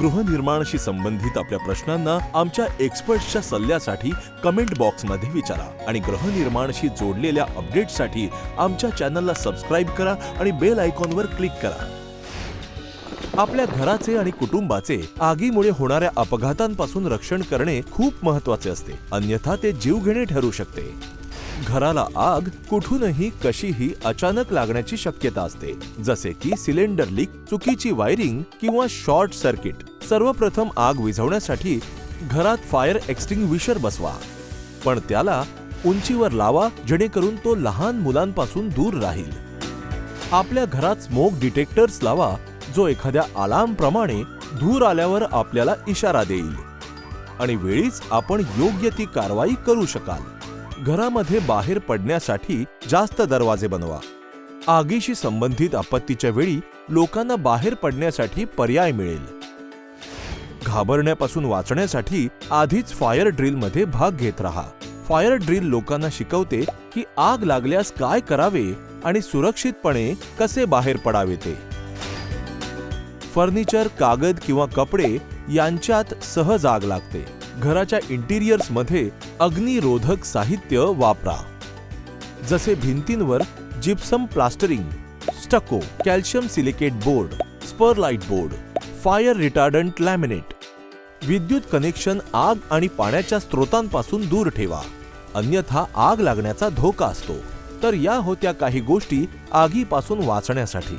गृहनिर्माणाशी संबंधित आपल्या प्रश्नांना आमच्या एक्सपर्ट्सच्या सल्ल्यासाठी कमेंट बॉक्समध्ये विचारा आणि गृहनिर्माणाशी जोडलेल्या अपडेट्ससाठी आमच्या चॅनलला सबस्क्राईब करा आणि बेल आयकॉनवर क्लिक करा. आपल्या घराचे आणि कुटुंबाचे आगीमुळे होणाऱ्या अपघातांपासून रक्षण करणे खूप महत्त्वाचे असते. अन्यथा ते जीवघेणे ठरू शकते. घराला आग कुठूनही कशीही अचानक लागण्याची शक्यता असते. जसे की सिलेंडर लीक चुकीची वायरिंग किंवा शॉर्ट सर्किट. सर्वप्रथम आग विझवण्यासाठी घरात फायर एक्स्टिंग्विशर बसवा. पण त्याला उंचीवर लावा जेणेकरून तो लहान मुलांपासून दूर राहील. आपल्या घरात स्मोक डिटेक्टर्स लावा जो एखाद्या अलार्मप्रमाणे धूर आल्यावर आपल्याला इशारा देईल. आणि वेळीच आपण योग्य ती कारवाई करू शकाल. घरामध्ये बाहेर पडण्यासाठी जास्त दरवाजे बनवा. आगीशी संबंधित आपत्तीच्या वेळी लोकांना बाहेर पडण्यासाठी पर्याय मिळेल. घाबरण्यापासून वाचण्यासाठी आधीच फायर ड्रिलमध्ये भाग घेत राहा. फायर ड्रिल लोकांना शिकवते की आग लागल्यास काय करावे आणि सुरक्षितपणे कसे बाहेर पडावे ते. फर्निचर कागद किंवा कपडे यांच्यात सहज आग लागते. घराच्या इंटिरियर्समध्ये अग्निरोधक साहित्य वापरा. जसे भिंतींवर gypsum plastering stucco calcium silicate board perlite board fire retardant laminate विद्युत कनेक्शन आग आणि पाण्याच्या स्रोतांपासून दूर ठेवा. अन्यथा आग लागण्याचा धोका असतो. तर या होत्या काही गोष्टी आगीपासून वाचण्यासाठी.